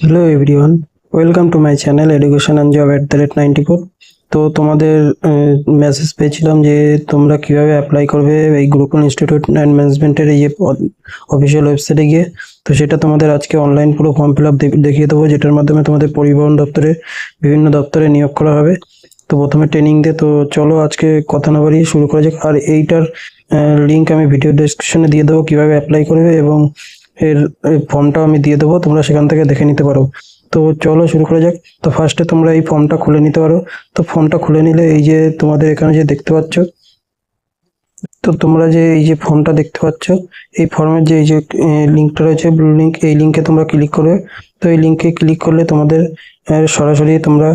Hello everyone welcome to my channel education and job at the rate ninety four তো তোমাদের message পেয়েছিলাম যে তোমরা কীভাবে অ্যাপ্লাই করবে এই গ্রুপল ইনস্টিটিউট অ্যান্ড ম্যানেজমেন্টের এই যে অফিসিয়াল ওয়েবসাইটে গিয়ে। তো সেটা তোমাদের আজকে অনলাইন পুরো ফর্ম ফিল আপ দেখিয়ে দেবো, যেটার মাধ্যমে তোমাদের পরিবহন দপ্তরে, বিভিন্ন দপ্তরে নিয়োগ করা হবে। তো প্রথমে ট্রেনিং দিয়ে, তো চলো আজকে কথা না বাড়িয়ে শুরু করা যাক। আর এইটার লিঙ্ক আমি ভিডিও ডেসক্রিপশনে দিয়ে দেবো কীভাবে অ্যাপ্লাই করবে এবং এর ফর্মটাও আমি দিয়ে দেবো, তোমরা সেখান থেকে দেখে নিতে পারো। তো চলো শুরু করা যাক। তো ফার্স্টে তোমরা এই ফর্মটা খুলে নিতে পারো। তো ফর্মটা খুলে নিলে এই যে তোমাদের এখানে যে দেখতে পাচ্ছ, তো তোমরা যে এই যে ফর্মটা দেখতে পাচ্ছ, এই ফর্মের যে এই যে লিঙ্কটা রয়েছে ব্লু লিঙ্ক এই লিঙ্কে তোমরা ক্লিক করবে। তো এই লিঙ্কে ক্লিক করলে তোমাদের সরাসরি তোমরা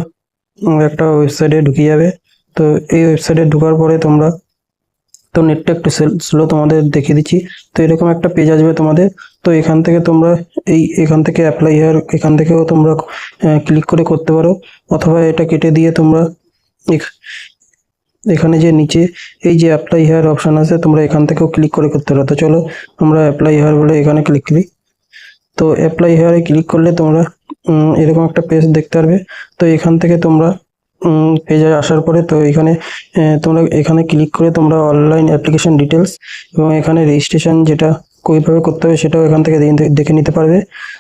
একটা ওয়েবসাইটে ঢুকে যাবে। তো এই ওয়েবসাইটে ঢোকার পরে তোমরা তো নেটটা একটু স্লো তোমাদের দেখিয়ে দিচ্ছি। তো এরকম একটা পেজ আসবে তোমাদের। তো এখান থেকে তোমরা এই, এখান থেকে অ্যাপ্লাই হেয়ার এখান থেকেও তোমরা ক্লিক করে করতে পারো। অথবা এটা কেটে দিয়ে তোমরা এখ- এখানে যে নিচে এই যে অ্যাপ্লাই হেয়ার অপশন আছে, তোমরা এখান থেকেও ক্লিক করে করতে পারো। তো চলো, আমরা অ্যাপ্লাই হেয়ার বলে এখানে ক্লিক করি। তো অ্যাপ্লাই হেয়ারে ক্লিক করলে তোমরা এরকম একটা পেজ দেখতে পারবে। তো এখান থেকে তোমরা পেজে আসার পরে তো এখানে তোমরা এখানে ক্লিক করে তোমরা অনলাইন অ্যাপ্লিকেশন ডিটেলস এবং এখানে রেজিস্ট্রেশন যেটা কীভাবে করতে হবে সেটাও এখান থেকে দেখে- দেখে নিতে পারবে।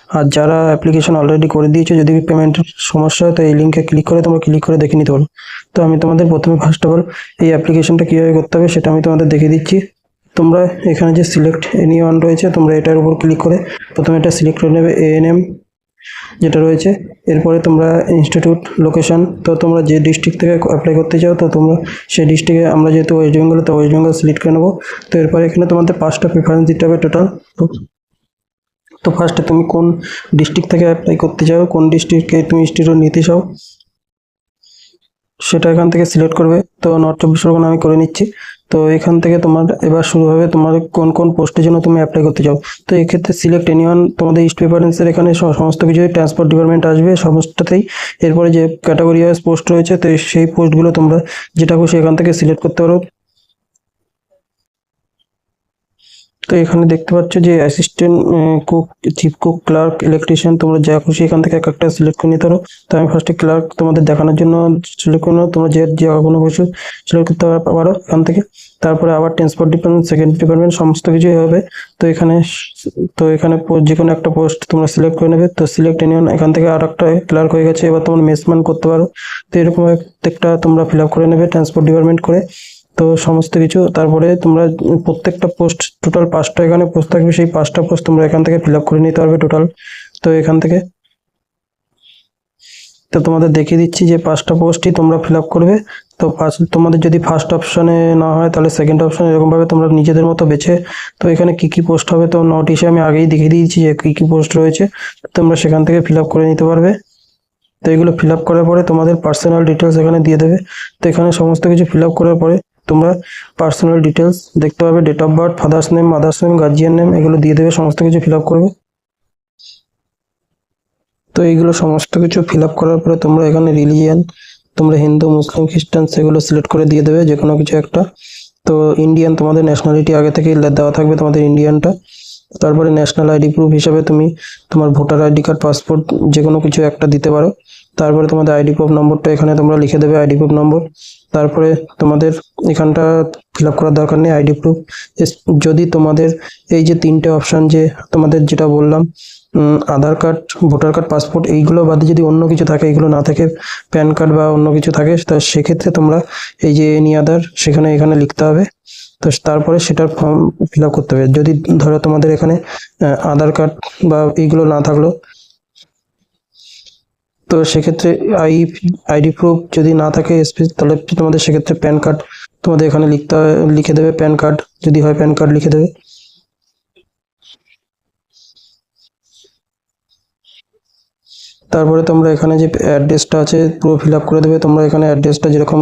আর যারা অ্যাপ্লিকেশন অলরেডি করে দিয়েছে, যদি পেমেন্টের সমস্যা হয়, তো এই লিঙ্কে ক্লিক করে তোমরা ক্লিক করে দেখে নিতে পারো। তো আমি তোমাদের প্রথমে ফার্স্ট অফ অল এই অ্যাপ্লিকেশনটা কীভাবে করতে হবে সেটা আমি তোমাদের দেখিয়ে দিচ্ছি। তোমরা এখানে যে সিলেক্ট এনি ওয়ান রয়েছে, তোমরা এটার উপর ক্লিক করে প্রথমে এটা সিলেক্ট করে নেবে এএনএম যেটা রয়েছে। এরপরে তোমরা ইনস্টিটিউট লোকেশন তো তোমরা যে ডিস্ট্রিক্ট থেকে অ্যাপ্লাই করতে চাও, তো তোমরা সেই ডিস্ট্রিক্টে আমরা যেহেতু ওয়েস্ট বেঙ্গলে তো ওয়েস্ট বেঙ্গল সিলেক্ট করে নেব। তো এরপরে এখানে তোমাদের পাঁচটা প্রিফারেন্স দিতে হবে টোটাল তো ফার্স্টে তুমি কোন ডিস্ট্রিক্ট থেকে অ্যাপ্লাই করতে চাও, কোন ডিস্ট্রিক্টকে তুমি ইনস্টিটিউট নিতে চাও? সেটা এখান থেকে সিলেক্ট করবে। তো নর্থ চব্বিশ পরগনা আমি করে নিচ্ছি। তো এখান থেকে তোমার এবার শুরু হবে তোমার কোন কোন পোস্টের জন্য তুমি অ্যাপ্লাই করতে চাও। তো এক্ষেত্রে সিলেক্ট এনিওয়ান তোমাদের ইস্ট প্রেফারেন্সের এখানে সমস্ত কিছু ট্রান্সপোর্ট ডিপার্টমেন্ট আসবে সমস্তটাতেই এরপরে যে ক্যাটাগরি ওয়াইজ পোস্ট রয়েছে, তো সেই পোস্টগুলো তোমরা যেটা খুশি এখান থেকে সিলেক্ট করতে পারো। তো এখানে দেখতে পাচ্ছ যে assistant cook chief cook clerk electrician তোমরা যা খুশি এখান থেকে এক একটা সিলেক্ট করে নিতে পারো তো আমি ফার্স্টে ক্লার্ক তোমাদের দেখানোর জন্য সিলেক্ট করে তোমরা যে যে কোনো কিছু সিলেক্ট করতে পারো এখান থেকে। তারপরে আবার ট্রান্সপোর্ট ডিপার্টমেন্ট সেকেন্ড ডিপার্টমেন্ট সমস্ত কিছুই হবে। তো এখানে তো এখানে যে কোনো একটা পোস্ট তোমরা সিলেক্ট করে নেবে। তো সিলেক্ট এনিয়ন এখান থেকে আর একটা ক্লার্ক হয়ে গেছে, এবার তোমরা মেসম্যান করতে পারো। তো এরকম প্রত্যেকটা তোমরা ফিল আপ করে নেবে ট্রান্সপোর্ট ডিপার্টমেন্ট করে। তো সমস্ত কিছু। তারপরে তোমরা প্রত্যেকটা পোস্ট টোটাল পাঁচটা এখানে পোস্ট থাকবে। সেই পাঁচটা পোস্ট তোমরা এখান থেকে ফিল করে নিতে পারবে টোটাল তো এখান থেকে তো তোমাদের দেখিয়ে দিচ্ছি যে পাঁচটা পোস্টই তোমরা ফিল করবে। তো পাঁচ, তোমাদের যদি ফার্স্ট অপশানে না হয়, তাহলে সেকেন্ড অপশনে এরকমভাবে তোমরা নিজেদের মতো বেছে। তো এখানে কি কি পোস্ট হবে তো নোটিশে আমি আগেই দেখিয়ে দিয়েছি যে কী কী পোস্ট রয়েছে। তোমরা সেখান থেকে ফিল করে নিতে পারবে। তো এগুলো ফিল করার পরে তোমাদের পার্সোনাল ডিটেলস এখানে দিয়ে দেবে। তো এখানে সমস্ত কিছু ফিল করার পরে তোমরা পার্সোনাল ডিটেলস দেখতে পাবে date of birth father's name mother's name guardian name এগুলো দিয়ে দেবে, সমস্ত কিছু ফিল করবে। তো এইগুলো সমস্ত কিছু ফিল করার পরে তোমরা এখানে রিলিজিয়ান তোমরা হিন্দু, মুসলিম, খ্রিস্টান, সেগুলো সিলেক্ট করে দিয়ে দেবে যে কোনো কিছু একটা। তো ইন্ডিয়ান তোমাদের ন্যাশনালিটি আগে থেকেই দেওয়া থাকবে তোমাদের ইন্ডিয়ানটা তারপরে ন্যাশনাল আইডি প্রুফ হিসাবে তুমি তোমার ভোটার আইডি কার্ড পাসপোর্ট যে কোনো কিছু একটা দিতে পারো। তারপরে তোমাদের আইডি প্রুফ নম্বরটা এখানে তোমরা লিখে দেবে আইডি প্রুফ নম্বর তারপরে তোমাদের এখানটা ফিল করার দরকার নেই আইডি প্রুফ যদি তোমাদের এই যে তিনটে অপশান যে তোমাদের যেটা বললাম Aadhaar card voter card passport এইগুলো বাদে যদি অন্য কিছু থাকে, এগুলো না থাকে প্যান কার্ড বা অন্য কিছু থাকে, তা সেক্ষেত্রে তোমরা এই যে এনি আধার সেখানে এখানে লিখতে হবে। তো তারপরে সেটার ফর্ম ফিল করতে হবে। যদি ধরো তোমাদের এখানে আধার কার্ড বা এইগুলো না থাকল, তো সেক্ষেত্রে আই আইডি প্রুফ যদি না থাকে এসপি তাহলে তোমাদের সেক্ষেত্রে প্যান কার্ড তোমাদের এখানে লিখতে লিখে দেবে প্যান কার্ড যদি হয় প্যান কার্ড লিখে দেবে। তারপরে তোমরা এখানে যে অ্যাড্রেসটা আছে, পুরো ফিল করে দেবে। তোমরা এখানে অ্যাড্রেসটা যেরকম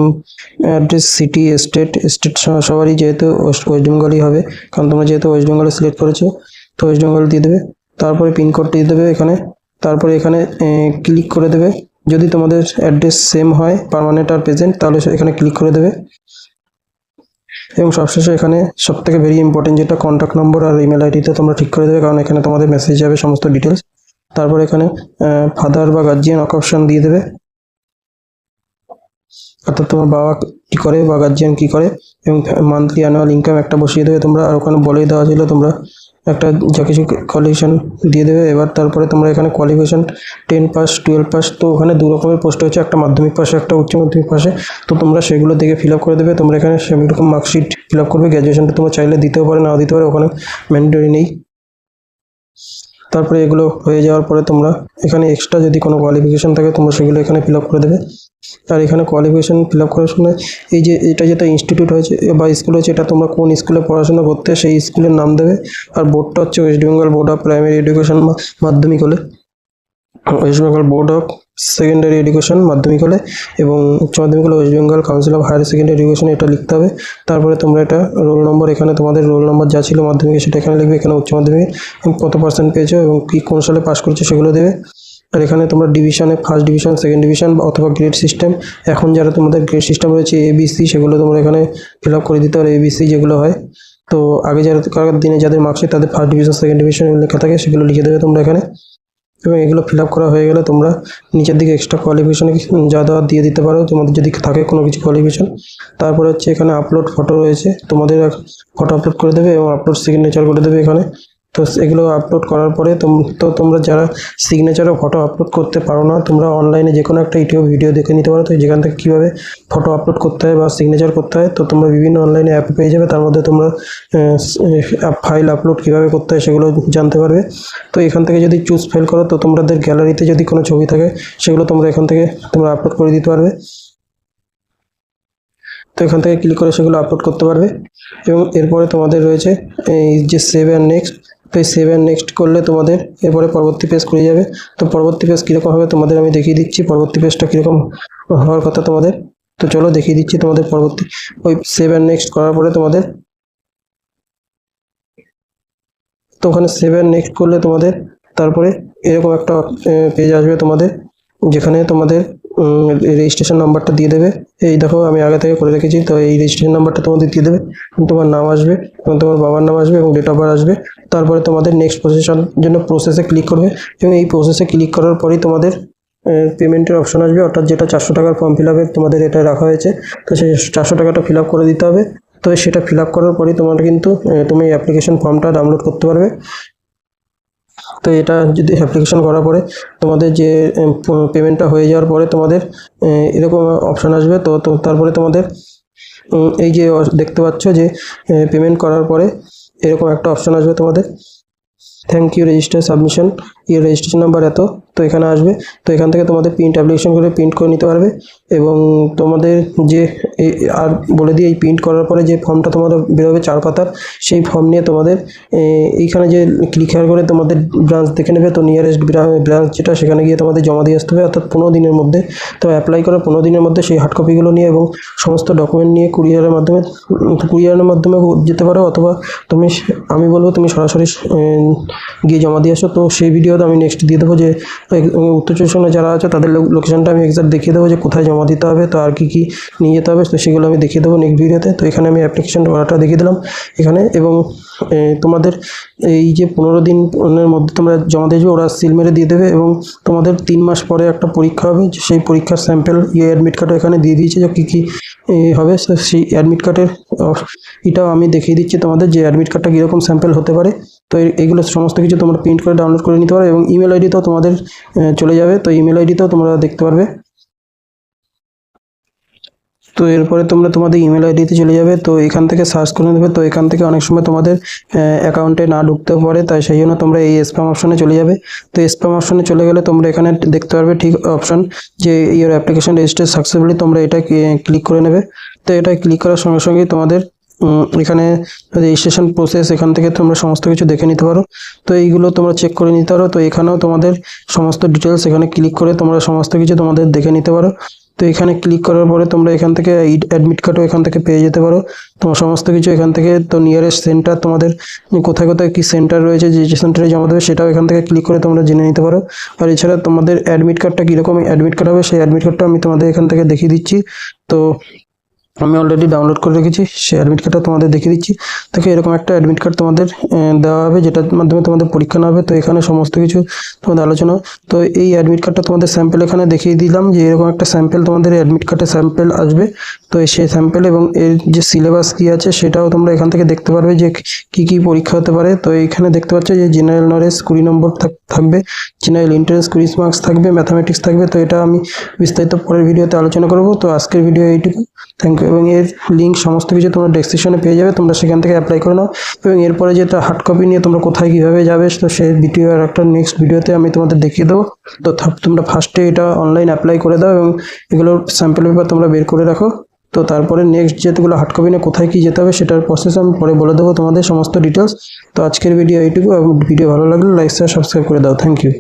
অ্যাড্রেস সিটি স্টেট স্টেট সবারই যেহেতু ওয়েস্ট বেঙ্গলই হবে, কারণ তোমরা যেহেতু ওয়েস্ট বেঙ্গলে সিলেক্ট করেছ, তো ওয়েস্ট বেঙ্গল দিয়ে দেবে। তারপরে পিনকোড দিয়ে দেবে এখানে। তারপরে এখানে ক্লিক করে দেবে। যদি তোমাদের অ্যাড্রেস সেম হয় পার্মানেন্ট আর প্রেজেন্ট তাহলে এখানে ক্লিক করে দেবে। এবং সবশেষে এখানে সব থেকে ভেরি ইম্পর্টেন্ট যেটা কন্ট্যাক্ট নম্বর আর ইমেল আইডিতে তোমরা ঠিক করে দেবে, কারণ এখানে তোমাদের মেসেজ যাবে সমস্ত ডিটেলস তারপর এখানে ফাদার বা গার্জিয়ান অপশন দিয়ে দেবে। অর্থাৎ তোমার বাবা কী করে বা গার্জিয়ান কী করে, এবং মান্থলি অ্যানুয়াল ইনকাম একটা বসিয়ে দেবে তোমরা। আর ওখানে বলেই দেওয়া ছিল তোমরা একটা যা কিছু কোয়ালিফিকেশন দিয়ে দেবে। এবার তারপরে তোমরা এখানে qualification ten pass twelve pass তো ওখানে দু রকমের পোস্ট হচ্ছে। একটা মাধ্যমিক পাশে একটা উচ্চ মাধ্যমিক পাশে তো তোমরা সেগুলো দেখে ফিল আপ করে দেবে। তোমরা এখানে সেরকম মার্কশিট ফিল আপ করবে। গ্র্যাজুয়েশনটা তোমরা চাইলে দিতেও পারে, নাও দিতে পারে। ওখানে ম্যান্ডেটরি নেই। তারপরে এগুলো হয়ে যাওয়ার পরে তোমরা এখানে এক্সট্রা যদি কোনো কোয়ালিফিকেশান থাকে, তোমরা সেগুলো এখানে ফিল করে দেবে। আর এখানে কোয়ালিফিকেশান ফিল আপ করার সময় এই যে, এটা যেটা ইনস্টিটিউট হয়েছে বা স্কুল হয়েছে, এটা তোমরা কোন স্কুলে পড়াশোনা করতে সেই স্কুলের নাম দেবে। আর বোর্ডটা হচ্ছে West Bengal Board of Primary Education মাধ্যমিক হলে। West Bengal Board of Secondary Education মাধ্যমিক হলে এবং উচ্চ মাধ্যমিক হলে West Bengal Council of Higher Secondary Education এটা লিখতে হবে। তারপরে তোমরা এটা রোল নম্বর এখানে তোমাদের রোল নম্বর যা ছিল মাধ্যমিকে সেটা এখানে লিখবে, এখানে উচ্চ মাধ্যমিক কত পার্সেন্ট পেয়েছ এবং কি কোন সালে পাস করেছ সেগুলো দেবে। আর এখানে তোমরা ডিভিশনে ফার্স্ট ডিভিশন সেকেন্ড ডিভিশন অথবা গ্রেড সিস্টেম এখন যারা তোমাদের গ্রেড সিস্টেম রয়েছে এবিসি সেগুলো তোমরা এখানে ফিল আপ করে দিতে পারো এবিসি যেগুলো হয়। তো আগে যারা দিনে যাদের মার্কশিট তাদের ফার্স্ট ডিভিশন সেকেন্ড ডিভিশন লেখা থাকে সেগুলো লিখে দেবে তোমরা এখানে। এবং এগুলো ফিল করা হয়ে গেলে তোমরা নিচের দিকে এক্সট্রা কোয়ালিফিকেশনে যা দেওয়া দিয়ে দিতে পারো। তোমাদের যদি থাকে কোনো কিছু কোয়ালিফিকেশন তারপরে হচ্ছে এখানে আপলোড ফটো রয়েছে। তোমাদের ফটো আপলোড করে দেবে এবং আপলোড সিগনেচার করে দেবে এখানে। তো এগুলো আপলোড করার পরে তো তোমরা যারা সিগনেচারও ফটো আপলোড করতে পারো না, তোমরা অনলাইনে যে কোনো একটা ইউটিউব ভিডিও দেখে নিতে পারো। তো যেখান থেকে কীভাবে ফটো আপলোড করতে হয় বা সিগনেচার করতে হয়, তো তোমরা বিভিন্ন অনলাইনে অ্যাপ পেয়ে যাবে। তার মধ্যে তোমরা ফাইল আপলোড কীভাবে করতে হয় সেগুলো জানতে পারবে। তো এখান থেকে যদি চুজ ফাইল করো, তো তোমাদের গ্যালারিতে যদি কোনো ছবি থাকে, সেগুলো তোমরা এখান থেকে তোমরা আপলোড করে দিতে পারবে। তো এখান থেকে ক্লিক করে সেগুলো আপলোড করতে পারবে। এবং এরপরে তোমাদের রয়েছে এই যে সেভ অ্যান্ড নেক্সট তো সেভ অ্যান্ড নেক্সট করলে তোমাদের এরপরে পরবর্তী পেজ খুলে যাবে। তো পরবর্তী পেজ কীরকম হবে তোমাদের আমি দেখিয়ে দিচ্ছি। পরবর্তী পেজটা কীরকম হওয়ার কথা তোমাদের। তো চলো দেখিয়ে দিচ্ছি তোমাদের পরবর্তী। ওই সেভ অ্যান্ড নেক্সট করার পরে তোমাদের তো ওখানে সেভ অ্যান্ড নেক্সট করলে তোমাদের তারপরে এরকম একটা পেজ আসবে তোমাদের। যেখানে তোমাদের রেজিস্ট্রেশন নাম্বারটা দিয়ে দেবে। এই দেখো, আমি আগে থেকে করে রেখেছি, তো এই রেজিস্ট্রেশন নাম্বারটা তোমাদের দিয়ে দেবে। তোমার নাম আসবে, এবং তোমার বাবার নাম আসবে, এবং ডেট অফ বার্থ আসবে। তারপরে তোমাদের নেক্সট প্রসেসের জন্য প্রসেসে ক্লিক করবে, এবং এই প্রসেসে ক্লিক করার পরেই তোমাদের পেমেন্টের অপশন আসবে। অর্থাৎ যেটা চারশো টাকার ফর্ম ফিল আপের তোমাদের এটা রাখা হয়েছে, তো সেই চারশো টাকাটা ফিল আপ করে দিতে হবে। তো সেটা ফিল আপ করার পরেই তোমার কিন্তু তুমি অ্যাপ্লিকেশন ফর্মটা ডাউনলোড করতে পারবে। তো এটা যদি অ্যাপ্লিকেশন করার পরে তোমাদের যে পেমেন্টটা হয়ে যাওয়ার পরে তোমাদের এরকম অপশান আসবে। তো তারপরে তোমাদের এই যে দেখতে পাচ্ছ যে পেমেন্ট করার পরে এরকম একটা অপশান আসবে তোমাদের। থ্যাংক ইউ রেজিস্টার সাবমিশন ইয়ে রেজিস্ট্রেশন নাম্বার এত, তো এখানে আসবে। তো এখান থেকে তোমাদের প্রিন্ট অ্যাপ্লিকেশন করে প্রিন্ট করে নিতে পারবে এবং তোমাদের যে আর বলে দিই, এই প্রিন্ট করার পরে যে ফর্মটা তোমাদের বেরোবে চার পাতার, সেই ফর্ম নিয়ে তোমাদের এইখানে যে ক্লিক করে তোমাদের ব্রাঞ্চ দেখে নেবে। তো নিয়ারেস্ট ব্রাঞ্চ যেটা, সেখানে গিয়ে তোমাদের জমা দিয়ে আসতে হবে। অর্থাৎ পনেরো দিনের মধ্যে, তো অ্যাপ্লাই করার পনেরো দিনের মধ্যে সেই হার্ড কপিগুলো নিয়ে এবং সমস্ত ডকুমেন্ট নিয়ে কুরিয়ারের মাধ্যমে কুরিয়ারের মাধ্যমে যেতে পারো। অথবা তুমি, আমি বলব তুমি সরাসরি গিয়ে জমা দিয়ে আসো। তো সেই ভিডিওতে আমি নেক্সট দিয়ে দেবো যে উত্তর চব্বিশ যারা আছে, তাদের লোকেশনটা আমি এক্সাক্ট দেখিয়ে দেবো যে কোথায় জমা দিতে হবে, তো আর কি কী নিয়ে যেতে হবে, তো সেগুলো আমি দেখিয়ে দেবো নেক্সট ভিডিওতে তো। এখানে আমি অ্যাপ্লিকেশন অর্ডারটা দেখিয়ে দিলাম। এখানে এবং তোমাদের এই যে পনেরো দিনের মধ্যে তোমরা জমা দিয়ে ওরা সিল মেরে দিয়ে দেবে এবং তোমাদের তিন মাস পরে একটা পরীক্ষা হবে সেই পরীক্ষার স্যাম্পেল ইয়ে অ্যাডমিট কার্ডও এখানে দিয়ে দিয়েছে যে কী কী হবে। সেই অ্যাডমিট কার্ডের এটাও আমি দেখিয়ে দিচ্ছি তোমাদের যে অ্যাডমিট কার্ডটা কীরকম স্যাম্পেল হতে পারে। তো এই- এইগুলো সমস্ত কিছু তোমরা প্রিন্ট করে ডাউনলোড করে নিতে পারো এবং ইমেল আইডিতেও তোমাদের চলে যাবে। তো ইমেল আইডিতেও তোমরা দেখতে পারবে। তো এরপরে তোমরা তোমাদের ইমেল আইডিতে চলে যাবে। তো এখান থেকে সার্চ করে নেবে। তো এখান থেকে অনেক সময় তোমাদের অ্যাকাউন্টে না ঢুকতে পারে। তাই সেই জন্য তোমরা এই স্প্যাম অপশনে চলে যাবে। তো স্প্যাম অপশনে চলে গেলে তোমরা এখানে দেখতে পারবে ঠিক অপশন যে ইয়োর অ্যাপ্লিকেশন রেজিস্টার সাকসেসফুলি তোমরা এটা ক্লিক করে নেবে। তো এটা ক্লিক করার সঙ্গে সঙ্গে তোমাদের এখানে রেজিস্ট্রেশন প্রসেস এখান থেকে তোমরা সমস্ত কিছু দেখে নিতে পারো। তো এইগুলো তোমরা চেক করে নিতে পারো। তো এখানেও তোমাদের সমস্ত ডিটেলস এখানে ক্লিক করে তোমরা সমস্ত কিছু তোমাদের দেখে নিতে পারো। তো এখানে ক্লিক করার পরে তোমরা এখান থেকে অ্যাডমিট কার্ডও এখান থেকে পেয়ে যেতে পারো। তোমার সমস্ত কিছু এখান থেকে, তো নিয়ারেস্ট সেন্টার তোমাদের কোথায় কোথায় কী সেন্টার রয়েছে, যে যে সেন্টারে জমা দেবে সেটাও এখান থেকে ক্লিক করে তোমরা জেনে নিতে পারো। আর এছাড়া তোমাদের অ্যাডমিট কার্ডটা কীরকম অ্যাডমিট কার্ড হবে, সেই অ্যাডমিট কার্ডটা আমি তোমাদের এখান থেকে দেখিয়ে দিচ্ছি। তো আমি অলরেডি ডাউনলোড করে রেখেছি, সেই অ্যাডমিট কার্ডটা তোমাদের দেখিয়ে দিচ্ছি। দেখো, এরকম একটা অ্যাডমিট কার্ড তোমাদের দেওয়া হবে, যেটার মাধ্যমে তোমাদের পরীক্ষা নেওয়া হবে। তো এখানে সমস্ত কিছু তোমাদের আলোচনা তো এই অ্যাডমিট কার্ডটা তোমাদের স্যাম্পেল এখানে দেখিয়ে দিলাম যে এরকম একটা স্যাম্পেল তোমাদের অ্যাডমিট কার্ডে স্যাম্পেল আসবে। তো সেই স্যাম্পেল এবং এর যে সিলেবাস কী আছে, সেটাও তোমরা এখান থেকে দেখতে পারবে যে কি কি পরীক্ষা হতে পারে। তো এইখানে দেখতে পাচ্ছ যে জেনারেল নলেজ কুড়ি নম্বর থাক- থাকবে। জেনারেল এন্ট্রেন্স কুড়ি মার্কস থাকবে ম্যাথামেটিক্স থাকবে। তো এটা আমি বিস্তারিত পরের ভিডিওতে আলোচনা করব। তো আজকের ভিডিও এইটুকু। থ্যাংক ইউ এবং এর লিঙ্ক সমস্ত কিছু তোমরা ডেসক্রিপশনে পেয়ে যাবে, তোমরা সেখান থেকে অ্যাপ্লাই করে নাও। এবং এরপরে যেটা হার্ড কপি নিয়ে তোমরা কোথায় কীভাবে যাবে, তো সেই ভিডিও আর একটা নেক্সট ভিডিওতে আমি তোমাদের দেখিয়ে দেবো। তো তোমরা ফার্স্টে এটা অনলাইন অ্যাপ্লাই করে দাও এবং এগুলোর স্যাম্পল পেপার তোমরা বের করে রাখো। তো তারপরে নেক্সট যেগুলো হার্ড কপি নিয়ে কোথায় কী যেতে হবে সেটার প্রসেস আমি পরে বলে দেবো তোমাদের সমস্ত ডিটেলস তো আজকের ভিডিও এইটুকু, এবং ভিডিও ভালো লাগলে লাইক শেয়ার সাবস্ক্রাইব করে দাও। Thank you